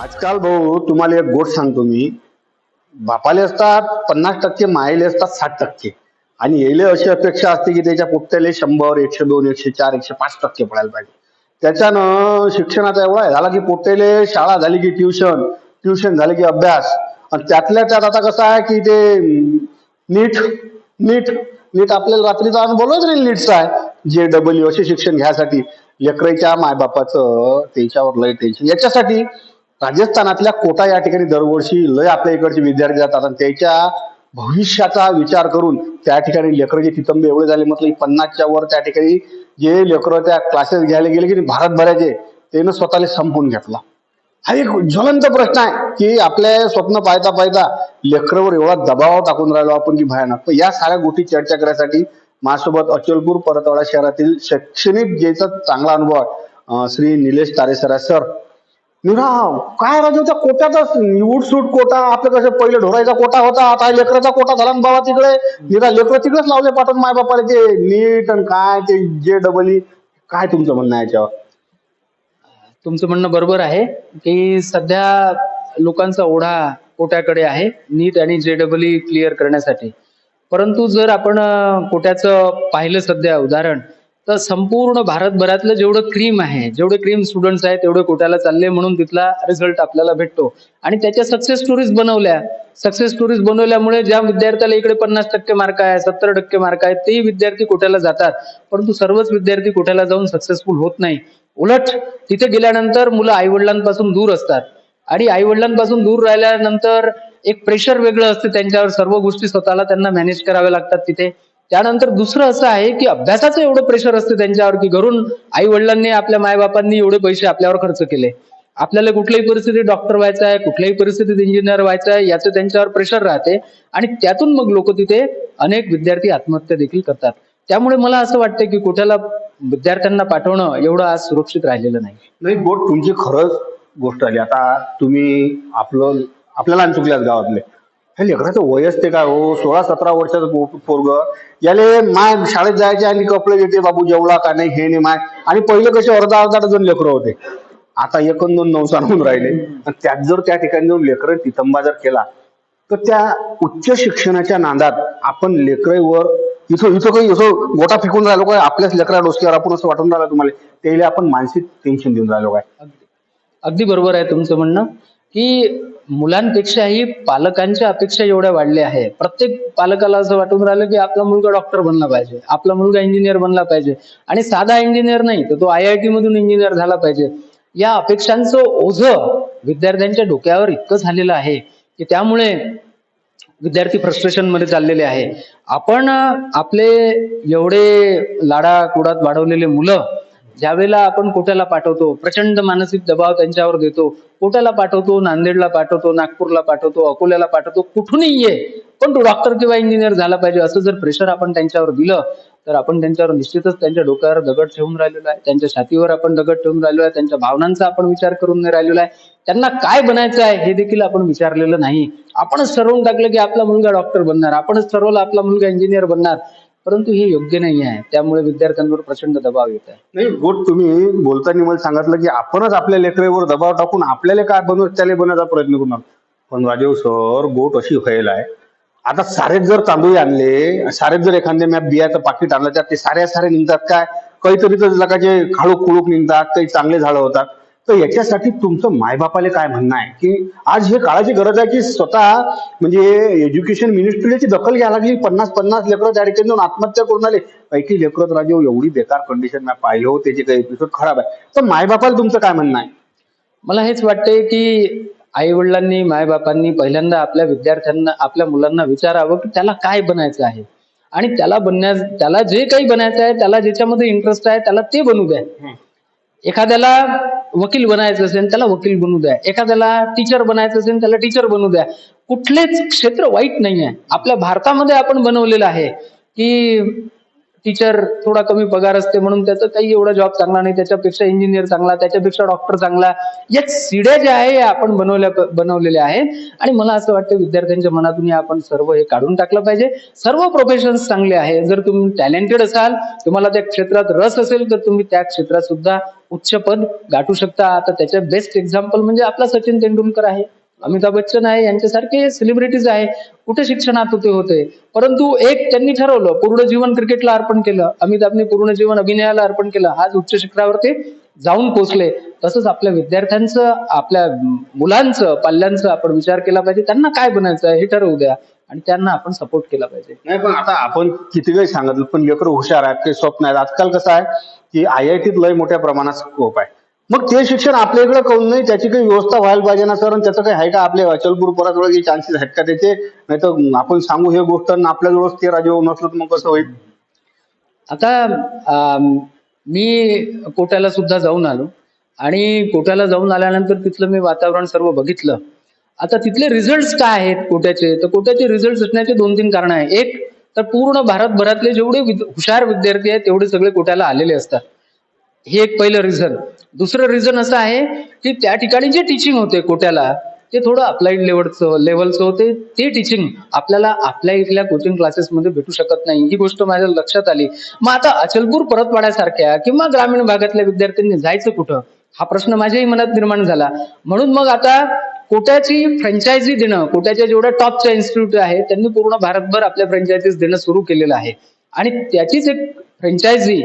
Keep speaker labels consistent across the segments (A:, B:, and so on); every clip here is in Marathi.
A: आजकाल भाऊ तुम्हाला एक गोष्ट सांगतो मी. बापाले असतात पन्नास टक्के मायले असतात साठ टक्के. आणि यायले अशी अपेक्षा असते की त्याच्या पुट्ट्याले शंभर एकशे दोन एकशे चार एकशे पाच टक्के पडायला पाहिजे. त्याच्यानं शिक्षणाचा एवढा आहे झाला की पोट्याले शाळा झाली की ट्युशन ट्युशन झाली की अभ्यास. आणि त्यातल्या त्यात आता कसं आहे की ते नीट नीट नीट आपल्याला रात्रीचा अनुभवच नाही नीटचा आहे. जे डबल असे शिक्षण घ्यायसाठी लेकराच्या मायबापाचं त्याच्यावर लय टेन्शन याच्यासाठी राजस्थानातल्या कोटा या ठिकाणी दरवर्षी लय आपल्या इकडचे विद्यार्थी जातात आणि त्याच्या भविष्याचा विचार करून त्या ठिकाणी लेकराचे तितंबे एवढे झाले म्हटलं पन्नासच्या वर त्या ठिकाणी जे लेकरं त्या क्लासेस घ्यायला गेले की भारतभराचे त्यानं स्वतःला संपून घेतला. हा एक ज्वलंत प्रश्न आहे की आपले स्वप्न पाहता पाहता लेकरवर एवढा दबाव टाकून राहिलो आपण की भयानक. पण या साऱ्या गोष्टी चर्चा करण्यासाठी माझ्यासोबत अचलपूर परतवाडा शहरातील शैक्षणिक ज्याचा चांगला अनुभव श्री निलेश तारेसरा सर निराव काय राजू त्या कोट्याचा निवड सूट कोटा आपलं कसं पहिले ढोरायचा कोटा होता आता लेकराचा कोटा झाला ना बाबा तिकडे. निरा लेकर तिकडेच लावले पाठवून माय बापाला ते नीट आणि काय ते जे डबल ई काय तुमचं म्हणणं आहे याच्यावर?
B: तुमचं म्हणणं बरोबर आहे की सध्या लोकांचा ओढा कोट्याकडे आहे नीट आणि जे डबल क्लिअर करण्यासाठी. परंतु जर आपण अं, कोट्याचं पाहिलं सध्या उदाहरण तर संपूर्ण भारतभरातलं जेवढं क्रीम आहे जेवढे क्रीम स्टुडंट्स आहेत तेवढे कोट्याला चालले म्हणून तिथला रिझल्ट आपल्याला भेटतो. आणि त्याच्या सक्सेस स्टोरीज बनवल्या. सक्सेस स्टोरीज बनवल्यामुळे ज्या विद्यार्थ्याला इकडे पन्नास टक्के मार्क आहे सत्तर टक्के मार्क आहे तेही विद्यार्थी कोट्याला जातात. परंतु सर्वच विद्यार्थी कोट्याला जाऊन सक्सेसफुल होत नाही. उलट तिथे गेल्यानंतर मुलं आई वडिलांपासून दूर असतात. आणि आई वडिलांपासून दूर राहिल्यानंतर एक प्रेशर वेगळं असते. त्यांच्यावर सर्व गोष्टी स्वतःला त्यांना मॅनेज कराव्या लागतात तिथे. त्यानंतर दुसरं असं आहे की अभ्यासाचं एवढं प्रेशर असते त्यांच्यावर की घरून आई वडिलांनी आपल्या मायबापांनी एवढे पैसे आपल्यावर खर्च केले. आपल्याला कुठल्याही परिस्थितीत डॉक्टर व्हायचं आहे कुठल्याही परिस्थितीत इंजिनियर व्हायचं आहे याचं त्यांच्यावर प्रेशर राहते आणि त्यातून मग लोक तिथे अनेक विद्यार्थी आत्महत्या देखील करतात. त्यामुळे मला असं वाटतं की कुठ्याला विद्यार्थ्यांना पाठवणं एवढं आज सुरक्षित राहिलेलं नाही.
A: नाही तुमची खरंच गोष्ट आली. आता तुम्ही आपलं आपल्याला चुकल्यात गावातले. हे लेकराचं वय असते काय हो? सोळा सतरा वर्षाचं पोरग. याले माय शाळेत जायचे आणि कपडे देते बाबू जेवला का नाही हे नाही माय. आणि पहिले कसे अर्धा अर्धा डझन लेकरं होते. आता एकूण दोन नवसान होऊन राहिले. आणि त्यात जर त्या ठिकाणी जाऊन लेकरं तितंबा जर केला तर त्या उच्च शिक्षणाच्या नादात आपण लेकरेवर इथं इथं काही असं गोटा फेकून राहिलो काय? आपल्याच लेकरा डोसक्यावर आपण असं वाटून राहिलं तुम्हाला. त्याला आपण मानसिक टेन्शन देऊन राहिलो काय?
B: अगदी बरोबर आहे तुमचं म्हणणं की मुलांपेक्षाही पालकांच्या अपेक्षा एवढ्या वाढल्या आहे. प्रत्येक पालकाला असं वाटून राहिलं की आपला मुलगा डॉक्टर बनला पाहिजे आपला मुलगा इंजिनियर बनला पाहिजे आणि साधा इंजिनियर नाही तर तो आय आय टी मधून इंजिनियर झाला पाहिजे. या अपेक्षांचं ओझं विद्यार्थ्यांच्या डोक्यावर इतकं झालेलं आहे की त्यामुळे विद्यार्थी फ्रस्ट्रेशनमध्ये चाललेले आहे. आपण आपले एवढे लाडा कुडात वाढवलेले मुलं ज्यावेळेला आपण कोट्याला पाठवतो प्रचंड मानसिक दबाव त्यांच्यावर देतो कोट्याला पाठवतो नांदेडला पाठवतो नागपूरला पाठवतो अकोल्याला पाठवतो कुठूनही ये पण तो डॉक्टर किंवा इंजिनियर झाला पाहिजे असं जर प्रेशर आपण त्यांच्यावर दिलं तर आपण त्यांच्यावर निश्चितच त्यांच्या डोक्यावर दगड ठेवून राहिलेलो आहे त्यांच्या छातीवर आपण दगड ठेवून राहिलो आहे त्यांच्या भावनांचा आपण विचार करून नाही राहिलेलो आहे. त्यांना काय बनायचं आहे हे देखील आपण विचारलेलं नाही. आपणच ठरवून टाकलं की आपला मुलगा डॉक्टर बनणार आपणच ठरवलं आपला मुलगा इंजिनियर बनणार. परंतु हे योग्य नाही आहे. त्यामुळे विद्यार्थ्यांवर प्रचंड दबाव येत आहे.
A: नाही गोट तुम्ही बोलताना मला सांगितलं की आपणच आपल्या लेकरेवर दबाव टाकून आपल्याला काय बनवत त्याला बनवायचा प्रयत्न करणार. पण राजीव सर गोट अशी व्हायला आहे. आता सारेच जर तांदूळ आणले सारेच जर एखाद्या मॅप बियाचं पाकिट आणलं त्यात ते साऱ्या सारे निघतात काय? काहीतरी तर लगाचे खाळूक खुळूक निघतात काही चांगले झाडं होतात. तर याच्यासाठी तुमचं मायबापाले काय म्हणणं आहे? की आज हे काळाची गरज आहे की स्वतः म्हणजे एज्युकेशन मिनिस्ट्रीची दखल घ्यायला लागली पन्नास पन्नास लेकरं त्या ठिकाणी जाऊन आत्महत्या करून आले. पैकी लेकरं राजीव एवढी बेकार कंडिशन मी पाहिलं हो त्याचे काही एपिसोड खराब आहे. तर मायबापाला तुमचं काय म्हणणं आहे?
B: मला हेच वाटते की आई वडिलांनी मायबापांनी पहिल्यांदा आपल्या विद्यार्थ्यांना आपल्या मुलांना विचारावं की त्याला काय बनायचं आहे. आणि त्याला बनण्यास त्याला जे काही बनायचं आहे त्याला ज्याच्यामध्ये इंटरेस्ट आहे त्याला ते बनू द्या. एखाद्याला वकील बनायचं असेल त्याला वकील बनू द्या. एखाद्याला टीचर बनायचं असेल त्याला टीचर बनू द्या. कुठलेच क्षेत्र वाईट नाही आहे आपल्या भारतामध्ये आपण बनवलेलं आहे की टीचर थोडा कमी पगार असते म्हणून त्याचा काही एवढा जॉब चांगला नाही. त्याच्यापेक्षा इंजिनियर चांगला त्याच्यापेक्षा डॉक्टर चांगला. या सिड्या ज्या आहे या आपण बनवल्या बनवलेल्या आहेत. आणि मला असं वाटतं विद्यार्थ्यांच्या मनातून आपण सर्व हे काढून टाकलं पाहिजे. सर्व प्रोफेशन्स चांगले आहे जर तुम्ही टॅलेंटेड असाल तुम्हाला त्या क्षेत्रात रस असेल तर तुम्ही त्या क्षेत्रात सुद्धा उच्च पद गाठू शकता. आता त्याच्या बेस्ट एक्झाम्पल म्हणजे आपला सचिन तेंडुलकर आहे. अमिताभ बच्चन आहे यांच्यासारखे सेलिब्रिटीज आहे. कुठे शिक्षणात होते होते. परंतु एक त्यांनी ठरवलं पूर्ण जीवन क्रिकेटला अर्पण केलं. अमिताभने पूर्ण जीवन अभिनयाला अर्पण केलं. आज उच्च शिखरावरती जाऊन पोचले तसंच आपल्या विद्यार्थ्यांचं आपल्या मुलांचं पाल्यांचं आपण विचार केला पाहिजे. त्यांना काय बनायचं आहे हे ठरवू द्या. आणि त्यांना आपण सपोर्ट केला पाहिजे.
A: नाही पण आता आपण किती वेळ सांगितलं पण लेकर हुशार आहेत ते स्वप्न आहेत. आजकाल कसं आहे की आय आय टीत लय मोठ्या प्रमाणात स्कोप आहे. मग ते शिक्षण आपल्या इकडे काऊन नाही? त्याची काही व्यवस्था व्हायला पाहिजे ना सर आणि त्याचं काही आहे का आपल्या अचलपूर परत काही चान्सेस आहेत का त्याचे? नाही तर आपण सांगू हे गोष्ट आणि आपल्याजवळ ते राजीव नसलं तर मग कसं होईल?
B: आता मी कोट्याला सुद्धा जाऊन आलो. आणि कोट्याला जाऊन आल्यानंतर तिथलं मी वातावरण सर्व बघितलं. आता तिथले रिझल्ट काय आहेत कोट्याचे? तर कोट्याचे रिझल्ट असण्याचे दोन तीन कारण आहे एक तर पूर्ण भारतभरातले जेवढे विद- हुशार विद्यार्थी आहेत तेवढे सगळे कोट्याला आलेले असतात. हे एक पहिलं रिझन दुसरं रिझन असं आहे की त्या ठिकाणी जे टीचिंग होते कोट्याला ते थोडं अप्लाइड लेवलचं लेवलचं होते. ते टीचिंग आपल्याला आपल्या इथल्या कोचिंग क्लासेसमध्ये भेटू शकत नाही. ही गोष्ट माझ्या लक्षात आली. मग आता अचलपूर परतवाड्यासारख्या किंवा ग्रामीण भागातल्या विद्यार्थ्यांनी जायचं कुठं? हा प्रश्न माझ्याही मनात निर्माण झाला. म्हणून मग आता कोट्याची फ्रँचायझी देणं कोट्याच्या जेवढ्या टॉपच्या इन्स्टिट्यूट आहे त्यांनी पूर्ण भारतभर आपल्या फ्रँचायझीज देणं सुरू केलेलं आहे. आणि त्याचीच एक फ्रँचायझी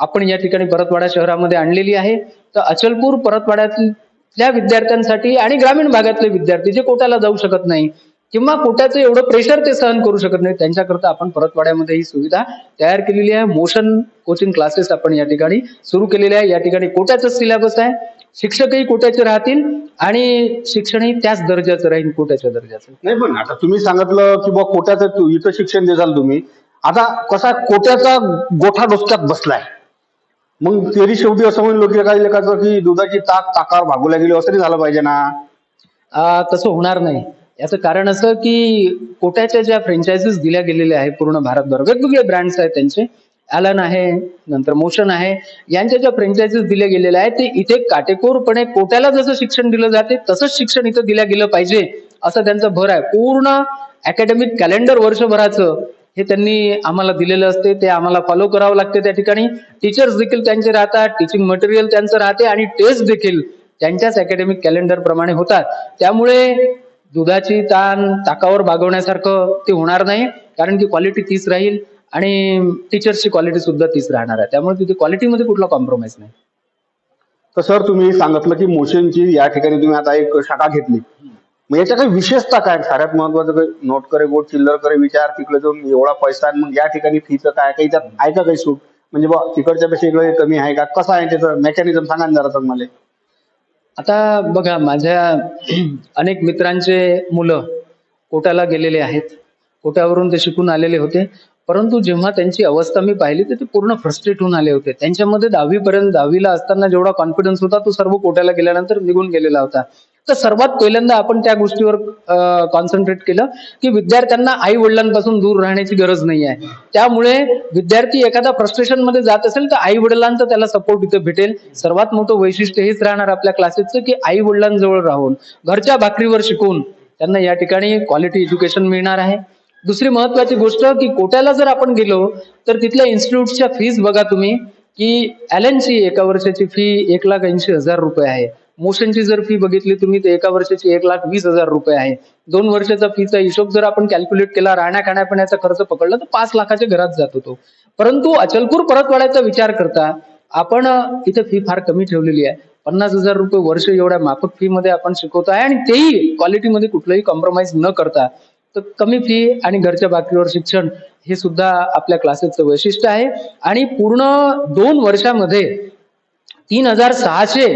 B: आपण या ठिकाणी परतवाडा शहरामध्ये आणलेली आहे. तर अचलपूर परतवाड्यातल्या विद्यार्थ्यांसाठी आणि ग्रामीण भागातले विद्यार्थी जे कोट्याला जाऊ शकत नाही किंवा कोट्याचं एवढं प्रेशर ते सहन करू शकत नाही त्यांच्याकरता आपण परतवाड्यामध्ये ही सुविधा तयार केलेली आहे. मोशन कोचिंग क्लासेस आपण या ठिकाणी सुरू केलेले आहे. या ठिकाणी कोट्याचं सिलेबस आहे. शिक्षकही कोट्याचे राहतील आणि शिक्षणही त्याच दर्जाचं राहील कोट्याच्या दर्जाचं.
A: नाही पण आता तुम्ही सांगितलं की बा कोट्याचं तू- इथं शिक्षण देसाल तुम्ही. आता कसा कोट्याचा गोठा डोसक्यात बसलाय. मग तरी शेवटी असं म्हणलो की काही लेखाचं की दुधाची ताक ताकावर भागवल्या गेली असं नाही झालं पाहिजे ना?
B: आ, तसं होणार नाही. याचं कारण असं की कोट्याच्या ज्या फ्रँचायझीस दिल्या गेलेल्या आहेत पूर्ण भारतभर वेगवेगळे ब्रँड्स आहेत त्यांचे. ॲलन आहे नंतर मोशन आहे. यांच्या ज्या फ्रँचायझीस दिल्या गेलेल्या आहेत ते इथे काटेकोरपणे कोट्याला जसं शिक्षण दिलं जाते तसंच शिक्षण इथं दिलं गेलं पाहिजे असं त्यांचा भर आहे. पूर्ण अकॅडमिक कॅलेंडर वर्षभराचं हे त्यांनी आम्हाला दिलेलं असते ते आम्हाला फॉलो करावं लागते त्या ठिकाणी. टीचर्स देखील त्यांचे राहतात टीचिंग मटेरियल त्यांचं राहते आणि टेस्ट देखील त्यांच्याच अकॅडमिक कॅलेंडर प्रमाणे होतात. त्यामुळे दुधाची ताण ताकावर भागवण्यासारखं ते होणार नाही कारण की क्वालिटी तीच राहील आणि टीचर्सची क्वालिटी सुद्धा तीच राहणार आहे. त्यामुळे तिथे क्वालिटीमध्ये कुठला कॉम्प्रोमाइज नाही.
A: तर सर तुम्ही सांगितलं की मोशनची या ठिकाणी तुम्ही आता एक शाखा घेतली. मग याच्या काही विशेषता काय? सगळ्यात महत्वाचं काही नोट करे गोट चिल्लर करे विचार तिकडे जाऊन एवढा पैसा आणि मग या ठिकाणी फीचं काय? काही त्यात आहे का काही सूट? म्हणजे बा तिकडच्या पेक्षा इकडे कमी आहे का? कसं आहे त्याचं मेकॅनिझम सांगा ना जरा तर मला.
B: आता बघा माझ्या अनेक मित्रांचे मुलं कोट्याला गेलेले आहेत. कोट्यावरून ते शिकून आलेले होते. परंतु जेव्हा त्यांची अवस्था मी पाहिली तर ते पूर्ण फ्रस्ट्रेट होऊन आले होते. त्यांच्यामध्ये दहावीपर्यंत दहावीला असताना जेवढा कॉन्फिडन्स होता तो सर्व कोट्याला गेल्यानंतर निघून गेलेला होता. तर सर्वात पहिल्यांदा आपण त्या गोष्टीवर कॉन्सन्ट्रेट केलं की विद्यार्थ्यांना आई वडिलांपासून दूर राहण्याची गरज नाही आहे. त्यामुळे विद्यार्थी एखादा फ्रस्ट्रेशनमध्ये जात असेल तर आई वडिलांचा त्याला सपोर्ट इथं भेटेल. सर्वात मोठं वैशिष्ट्य हेच राहणार आपल्या क्लासेसचं की आई वडिलांजवळ राहून घरच्या भाकरीवर शिकून त्यांना या ठिकाणी क्वालिटी एज्युकेशन मिळणार आहे. दुसरी महत्वाची गोष्ट की कोट्याला जर आपण गेलो तर तिथल्या इन्स्टिट्यूटच्या फीज बघा तुम्ही की ची एका वर्षाची फी एक लाख ऐंशी हजार रुपये आहे. मोशनची जर फी बघितली तुम्ही तर एका वर्षाची एक लाख वीस हजार रुपये आहे. दोन वर्षाचा फीचा हिशोब जर आपण कॅल्क्युलेट केला राहण्या खाण्यापिण्याचा खर्च पकडला तर पाच लाखाच्या घरात जात होतो. परंतु अचलपूर परतवाड्याचा विचार करता आपण इथे फी फार कमी ठेवलेली आहे. पन्नास हजार रुपये वर्ष एवढ्या माफक फी मध्ये आपण शिकवतो आहे आणि तेही क्वालिटीमध्ये कुठलंही कॉम्प्रोमाइज न करता. तर कमी फी आणि घरच्या बाकीवर शिक्षण हे सुद्धा आपल्या क्लासेसचं वैशिष्ट्य आहे. आणि पूर्ण दोन वर्षामध्ये तीन हजार सहाशे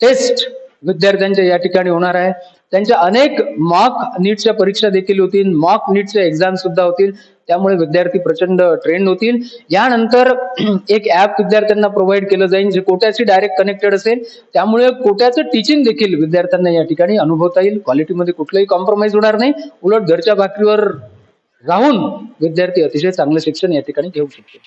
B: टेस्ट विद्यार्थ्यांच्या या ठिकाणी होणार आहे. त्यांच्या अनेक मॉक नीटच्या परीक्षा देखील होतील. मॉक नीटच्या एक्झाम सुद्धा होतील. त्यामुळे विद्यार्थी प्रचंड ट्रेंड होतील. यानंतर एक ऍप विद्यार्थ्यांना प्रोव्हाइड केलं जाईल जे कोट्याशी डायरेक्ट कनेक्टेड असेल. त्यामुळे कोट्याचं टीचिंग देखील विद्यार्थ्यांना या ठिकाणी अनुभवता येईल. क्वालिटीमध्ये कुठलंही कॉम्प्रोमाइज होणार नाही. उलट घरच्या भाकरीवर राहून विद्यार्थी अतिशय चांगलं शिक्षण या ठिकाणी घेऊ शकतो